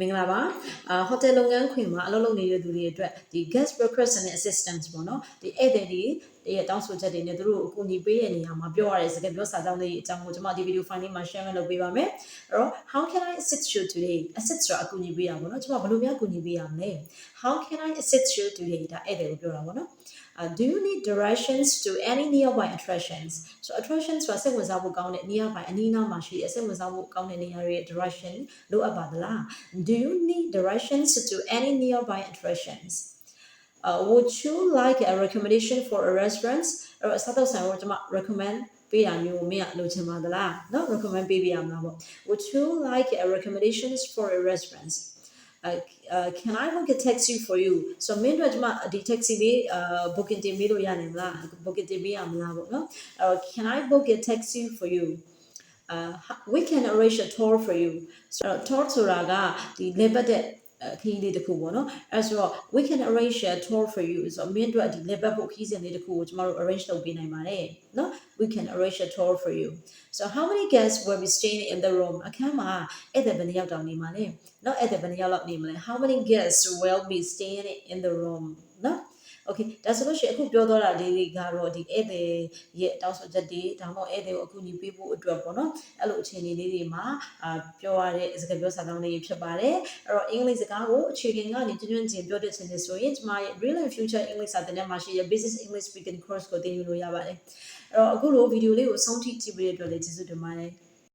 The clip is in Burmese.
မင်္ဂလာပါအာဟိုတယ်လုပ်ငန်းခွင်မှာအလုပ်လုပ်နေတဲ့သူတွေအတွက်ဒီ guest breakfast and assistance ပေါ့နော်ဒီဧည့်သည်တွေတရဲ့တောင်းဆိုချက်တွေနဲ့သူတို့ကိုအကူအညီပေးတဲ့နေရာမှာပြောရတဲ့စကားပြောစာကြောင်းလေးအကြောင်းကိုကျွန်မဒီဗီဒီယိုဖိုင်လေးမှာ share လုပ်ပေးပါမယ်အဲ့တော့ how can i assist you today assist ဆိုတာအကူအညီပေးတာပေါ့နော်ကျွန်မဘယ်လိုများအကူအညီပေးရမလဲ how can i assist you today ဒါဧည့်သည်ကိုပြောတာပေါ့နော် Uh, do you need directions to any nearby attractions? So attractions ဆိုတာစိတ်ဝင်စားဖို့ကောင်းတဲ့ nearby အနီးအနားမှာရှိတဲ့စိတ်ဝင်စားဖို့ကောင်းတဲ့နေရာတွေရဲ့ direction လိုအပ်ပါသလား Do you need directions to any nearby attractions? Uh, would you like a recommendation for a restaurant? အဲ့တော့စားတော့ဆိုင်ကိုကျွန်မ recommend ပေးတာမျိုးကိုမင်းကလိုချင်ပါသလားเนาะ recommend ပေးပြရမလားပေါ့ Would you like a recommendations for a restaurant? uh, uh, can I book a taxi for you so မင်းတို့ကျွန်မဒီ taxi လေး uh, booking တင်ပေးလို့ရနိုင်မလား booking တင်ပေးရမလားပေါ့နော်အဲ့တော့ can I book a taxi for you uh we can arrange a tour for you ဆိုတော့ tour ဆိုတာကဒီလေပတ်တဲ့အခီးလေးတစ်ခုပေါ့နော်အဲဆိုတော့ we can arrange a tour for you ဆိုတော့မင်းတို့ဒီလေပတ်ဖို့ခီးစဉ်လေးတစ်ခုကိုကျမတို့ arrange လုပ်ပေးနိုင်ပါတယ်နော် we can arrange a tour for you so how many guests will be staying in the room အခန်းမှာဧည့်သည်ဘယ်နှစ်ယောက်တောင်နေမှာလဲနော်ဧည့်သည်ဘယ်နှစ်ယောက်လောက်နေမလဲ how many guests will be staying in the room နော် Okay ဒါဆိုလို့ရှိရင်အခုပြောတော့တာလေးတွေကတော့ဒီဧည့်သည်ရဲ့တောင်းဆိုချက်တွေဒါမှမဟုတ်ဧည့်သည်ကိုအခုညီပေးဖို့အတွက်ပေါ့နော်အဲ့လိုအခြေအနေလေးတွေမှာအာပြောရတဲ့စကားပြောစာတောင်းလေးတွေဖြစ်ပါတယ်အဲ့တော့အင်္ဂလိပ်စကားကိုအခြေခံကနေကျွမ်းကျွမ်းကျင်ပြောတတ်ခြင်းနဲ့ဆိုရင်ကျမရဲ့ real and future english စာသင်တန်းမှာရှိတဲ့ business english speaking course ကိုသင်ယူလို့ရပါတယ်အဲ့တော့အခုလိုဗီဒီယိုလေးကိုအဆုံးထိကြည့်ပေးတဲ့အတွက်လည်းကျေးဇူးတင်ပါတယ်